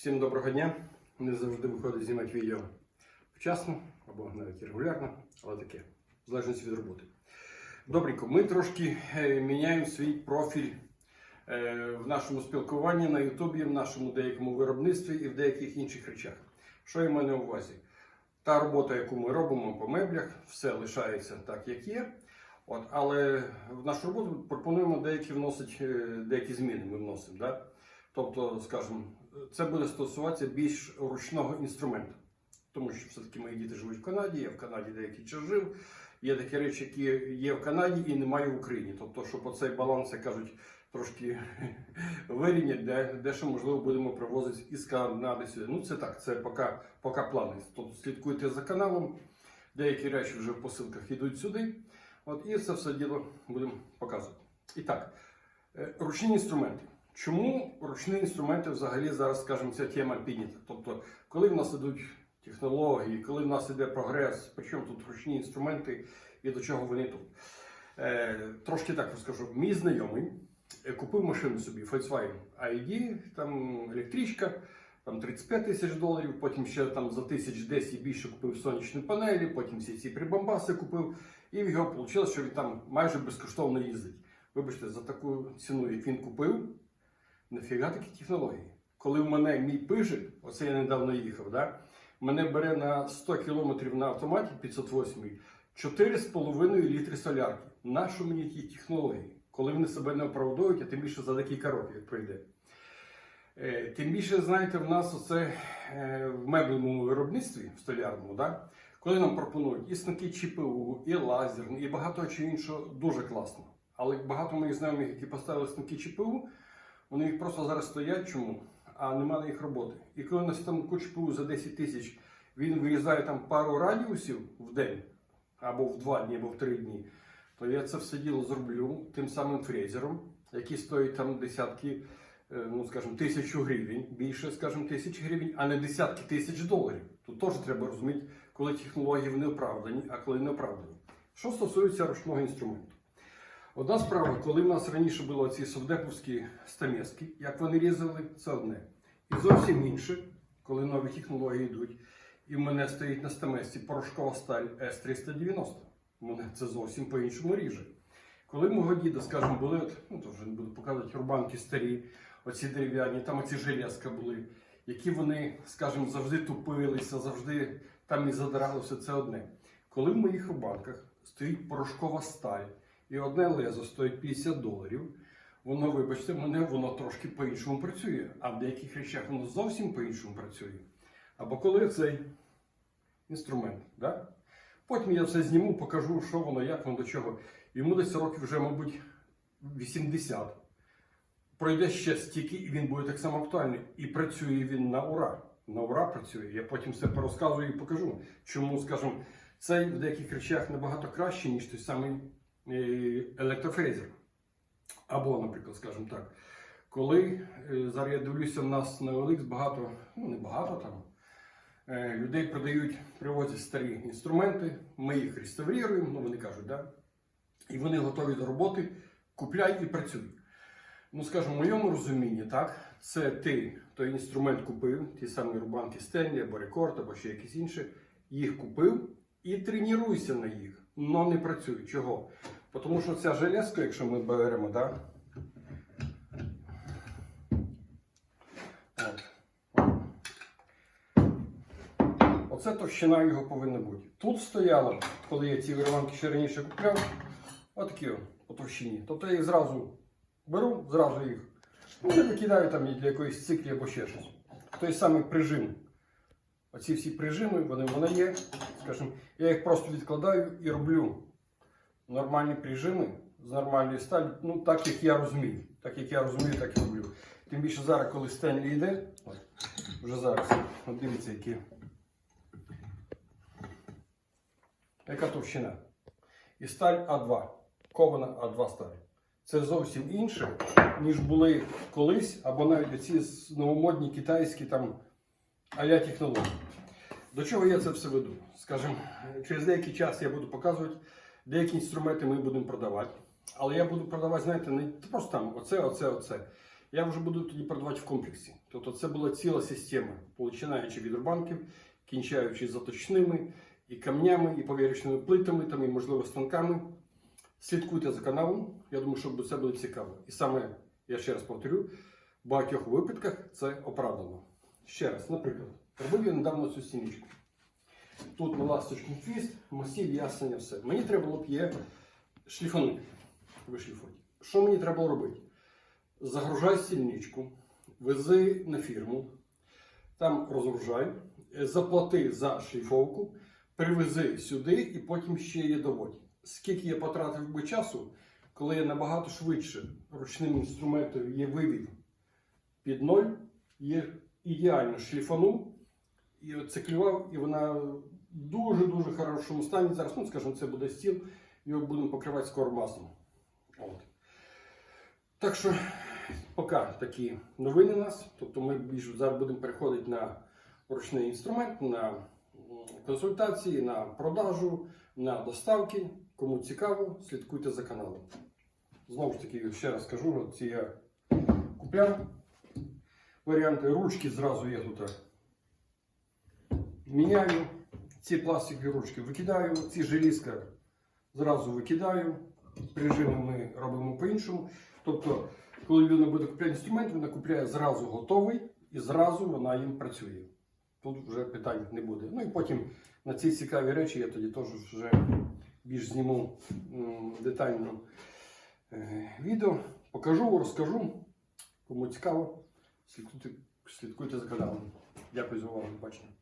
Всім доброго дня. Не завжди виходить знімати відео вчасно або навіть регулярно, але таке, в залежності від роботи. Добренько, ми трошки е, міняємо свій профіль е, в нашому спілкуванні на Ютубі, в нашому деякому виробництві і в деяких інших речах. Що я маю на увазі? Та робота, яку ми робимо по меблях, все лишається так, як є. От, але в нашу роботу пропонуємо деякі вносити е, деякі зміни. Ми вносимо. Да? Тобто, скажімо, це буде стосуватися більш ручного інструменту. Тому що все-таки мої діти живуть в Канаді, я в Канаді деякий час жив. Є такі речі, які є в Канаді і немає в Україні. Тобто, щоб оцей баланс, як кажуть, трошки вирівняти, де, де що можливо будемо привозити із Канади сюди. Ну це так, це поки, поки плани. Тобто слідкуйте за каналом. Деякі речі вже в посилках йдуть сюди. От, і це все діло будемо показувати. І так, е, ручні інструменти. Чому ручні інструменти взагалі зараз, скажімо, ця тема піднята? Тобто, коли в нас ідуть технології, коли в нас іде прогрес, причому тут ручні інструменти і до чого вони тут? Е, трошки так розкажу. Мій знайомий е, купив машину собі Volkswagen ID, там електричка, там 35 тисяч доларів, потім ще там за тисяч десь і більше купив сонячні панелі, потім всі ці прибамбаси купив, і в його вийшло, що він там майже безкоштовно їздить. Вибачте, за таку ціну, як він купив, нафіга такі технології. Коли в мене мій пижик, оце я недавно їхав, да, мене бере на 100 км на автоматі 508 4,5 літри солярки. Нащо мені ті технології? Коли вони себе не оправдовують, а тим більше за декілька років, як пройде. Е, Тим більше, знаєте, в нас оце е, в меблевому виробництві в столярному, да? коли нам пропонують і станки ЧПУ, і лазерні, і багато чого іншого, дуже класно. Але багато моїх знайомих, які поставили станки ЧПУ, вони їх просто зараз стоять. Чому? А нема на їх роботи. І коли на станку ЧПУ за 10 тисяч він вирізає там пару радіусів в день, або в два дні, або в три дні, то я це все діло зроблю тим самим фрезером, який стоїть там десятки, е, ну скажімо, тисячу гривень, більше, скажімо, тисяч гривень, а не десятки тисяч доларів. Тут теж треба розуміти, коли технології вони оправдані, а коли не оправдані. Що стосується ручного інструменту. Одна справа, коли в нас раніше були ці совдеповські стамески, як вони різали, це одне. І зовсім інше, коли нові технології йдуть, і в мене стоїть на стамесці порошкова сталь С-390. У мене це зовсім по-іншому ріже. Коли мого діда, скажімо, були, от, ну то вже не буду показувати рубанки старі, оці дерев'яні, там оці железка були, які вони, скажімо, завжди тупилися, завжди там і задрали все це одне. Коли в моїх рубанках стоїть порошкова сталь, і одне лезо стоїть 50 доларів, воно, вибачте, мене воно трошки по-іншому працює, а в деяких речах воно зовсім по-іншому працює. Або коли цей інструмент. Да? Потім я все зніму, покажу, що воно, як воно до чого. Йому десь років вже, мабуть, 80. Пройде ще стільки, і він буде так само актуальний. І працює він на ура. На ура працює. Я потім все порозказую і покажу. Чому, скажімо, цей в деяких речах набагато краще, ніж той самий електрофрезер. Або, наприклад, скажімо так, коли е, зараз я дивлюся, в нас на OLX багато, ну не багато там. Е, Людей продають, привозять старі інструменти, ми їх реставруємо, ну вони кажуть, да? і вони готові до роботи, купляй і працюй. Ну, скажімо, в моєму розумінні, так, це ти той інструмент купив, ті самі рубанки Стенлі або Рекорд, або ще якісь інші, їх купив і тренуйся на їх, але не працюй. Чого? Тому що ця железка, якщо ми беремо, да, Оце товщина його повинна бути. Тут стояло, коли я ці вириванки ще раніше купляв, отакі по товщині. Тобто я їх зразу беру, зразу їх. Ну, я викидаю там для якоїсь циклі або ще щось. Той самий прижим. Оці всі прижими, вони в є. Скажімо, я їх просто відкладаю і роблю нормальні прижими з нормальної сталі, ну так як я розумію. Так як я розумію, так і роблю. Тим більше зараз, коли Стенлі йде, вже зараз, от дивіться, які. Яка товщина? І сталь А2. Кована А2 сталь. Це зовсім інше, ніж були колись, або навіть оці новомодні китайські там а-ля технології. До чого я це все веду? Скажімо, через деякий час я буду показувати, деякі інструменти ми будемо продавати. Але я буду продавати, знаєте, не просто там оце, оце, оце. Я вже буду тоді продавати в комплексі. Тобто це була ціла система, починаючи від рубанків, кінчаючи заточними і камнями, і повірочними плитами, там, і, можливо, станками. Слідкуйте за каналом, я думаю, що це буде цікаво. І саме, я ще раз повторю, в багатьох випадках це оправдано. Ще раз, наприклад, робив я недавно цю стіничку. Тут на ласточкин хвіст, масів, яснення, все. Мені треба було б є шліфанути, вишліфувати. Що мені треба було робити? Загружай стільничку, вези на фірму, там розгружай, заплати за шліфовку, привези сюди і потім ще її доводь. Скільки я потратив би часу, коли я набагато швидше ручним інструментом її вивів під ноль, її ідеально шліфанув і оциклював, і вона в дуже-дуже хорошому стані. Зараз, ну скажімо, це буде стіл, його будемо покривати скоро маслом. От. Так що, поки такі новини у нас. Тобто ми зараз будемо переходити на ручний інструмент, на консультації, на продажу, на доставки. Кому цікаво, слідкуйте за каналом. Знову ж таки, ще раз кажу, ці я купляв варіанти. Ручки зразу я тут міняю. Ці пластикові ручки викидаю, ці желізка зразу викидаю. Прижими ми робимо по-іншому. Тобто, коли людина буде купляти інструмент, вона купляє зразу готовий і зразу вона їм працює. Тут вже питань не буде. Ну і потім на ці цікаві речі я тоді теж вже більш зніму детально е, відео. Покажу, розкажу. Кому цікаво, слідкуйте, слідкуйте за каналом. Дякую за увагу. До Бачення.